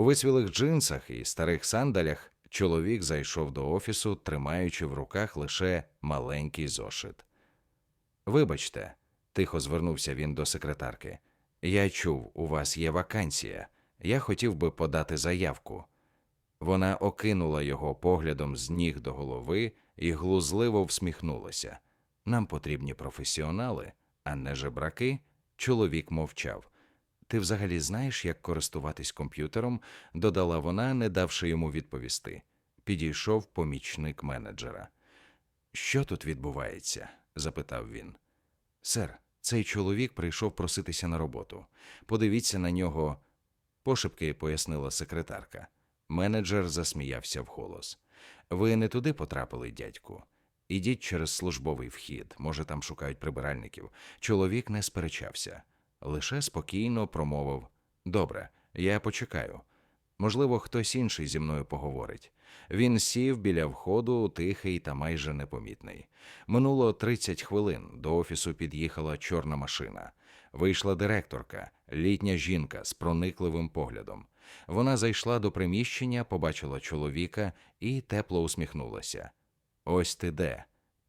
У висвілих джинсах і старих сандалях чоловік зайшов до офісу, тримаючи в руках лише маленький зошит. Вибачте, тихо звернувся він до секретарки. Я чув, у вас є вакансія. Я хотів би подати заявку. Вона окинула його поглядом з ніг до голови і глузливо всміхнулася. Нам потрібні професіонали, а не жебраки. Чоловік мовчав. Ти взагалі знаєш, як користуватись комп'ютером? додала вона, не давши йому відповісти. Підійшов помічник менеджера. Що тут відбувається? запитав він. Сер, цей чоловік прийшов проситися на роботу. Подивіться на нього, пошепки пояснила секретарка. Менеджер засміявся вголос. Ви не туди потрапили, дядьку. Ідіть через службовий вхід, може, там шукають прибиральників. Чоловік не сперечався, лише спокійно промовив Добре, я почекаю. Можливо, хтось інший зі мною поговорить. Він сів біля входу, тихий та майже непомітний. Минуло 30 хвилин. До офісу під'їхала чорна машина. Вийшла директорка, літня жінка з проникливим поглядом. Вона зайшла до приміщення, побачила чоловіка і тепло усміхнулася. Ось ти де.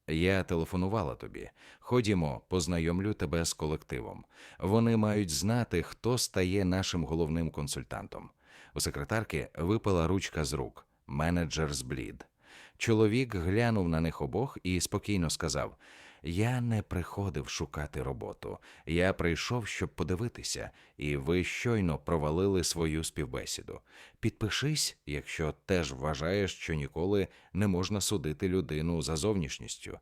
Я телефонувала тобі. Ходімо, познайомлю тебе з колективом. Вони мають знати, хто стає нашим головним консультантом. У секретарки випала ручка з рук. Менеджер зблід. Чоловік глянув на них обох і спокійно сказав: Я не приходив шукати роботу. Я прийшов, щоб подивитися, і ви щойно провалили свою співбесіду. Підпишись, якщо теж вважаєш, що ніколи не можна судити людину за зовнішністю.